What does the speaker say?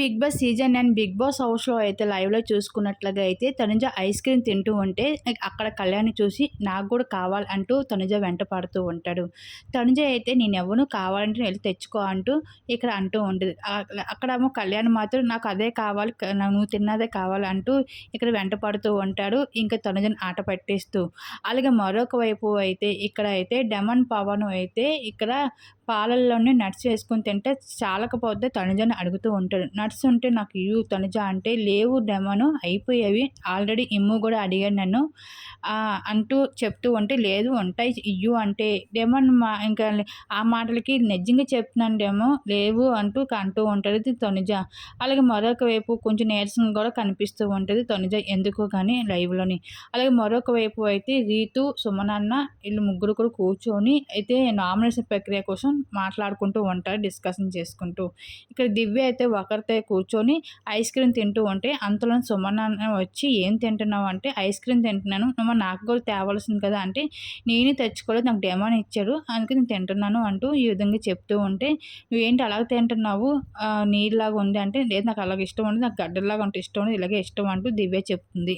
Big boss season and big boss హౌస్లో అయితే లైవ్లో చూసుకున్నట్లుగా అయితే తనుజ ఐస్ క్రీమ్ తింటూ ఉంటే అక్కడ కళ్యాణ్ చూసి నాకు కూడా కావాలి అంటూ తనుజ వెంట పడుతూ ఉంటాడు. తనుజ అయితే నేను ఎవరు కావాలంటే వెళ్ళి తెచ్చుకో అంటూ ఇక్కడ అంటూ ఉంటుంది. అక్కడేమో కళ్యాణ్ మాత్రం నాకు అదే కావాలి నువ్వు తిన్నదే కావాలి అంటూ ఇక్కడ వెంట పడుతూ ఉంటాడు. ఇంకా తనుజను ఆట పట్టేస్తూ. అలాగే మరొక వైపు అయితే ఇక్కడ అయితే డెమన్ పవన్ అయితే ఇక్కడ పాలల్లోనే నట్స్ వేసుకుని తింటే చాలకపోతే తనుజని అడుగుతూ ఉంటాడు. నట్స్ ఉంటే నాకు ఇవ్వు తనుజ అంటే లేవు డెమను అయిపోయేవి. ఆల్రెడీ ఇమ్ము కూడా అడిగాను నన్ను. అంటూ చెప్తూ ఉంటే లేదు ఉంటాయి ఇయ్యు అంటే. డెమన్ మా ఇంకా ఆ మాటలకి నిజంగా చెప్తున్నాను డెమో లేవు అంటూ అంటూ ఉంటుంది తనుజ. అలాగే మరొక వైపు కొంచెం నీరసం కూడా కనిపిస్తూ ఉంటుంది తనుజ ఎందుకు కానీ లైవ్లోని. అలాగే మరొక వైపు అయితే రీతు సుమనన్న వీళ్ళు ముగ్గురు కూడా కూర్చొని అయితే నామినేషన్ ప్రక్రియ కోసం మాట్లాడుకుంటూ ఉంటారు డిస్కషన్ చేసుకుంటూ. ఇక్కడ దివ్య అయితే ఒకరితో కూర్చొని ఐస్ క్రీమ్ తింటూ ఉంటే అంతలో సుమన్ వచ్చి ఏం తింటున్నావు? అంటే ఐస్ క్రీమ్ తింటున్నాను. నువ్వు నాకు కూడా తేవలసింది కదా అంటే నేను తెచ్చుకోలేదు. నాకు డెమాన్ ఇచ్చాడు. అందుకే నేను తింటున్నాను అంటూ ఈ విధంగా చెప్తూ ఉంటే నువ్వేంటి అలాగ తింటున్నావు? నీళ్ళలాగా ఉంది అంటే లేదు నాకు అలాగ ఇష్టం ఉంది నాకు గడ్డలాగా ఉంటే ఇష్టం ఉంది ఇలాగే ఇష్టం అంటూ దివ్య చెప్తుంది.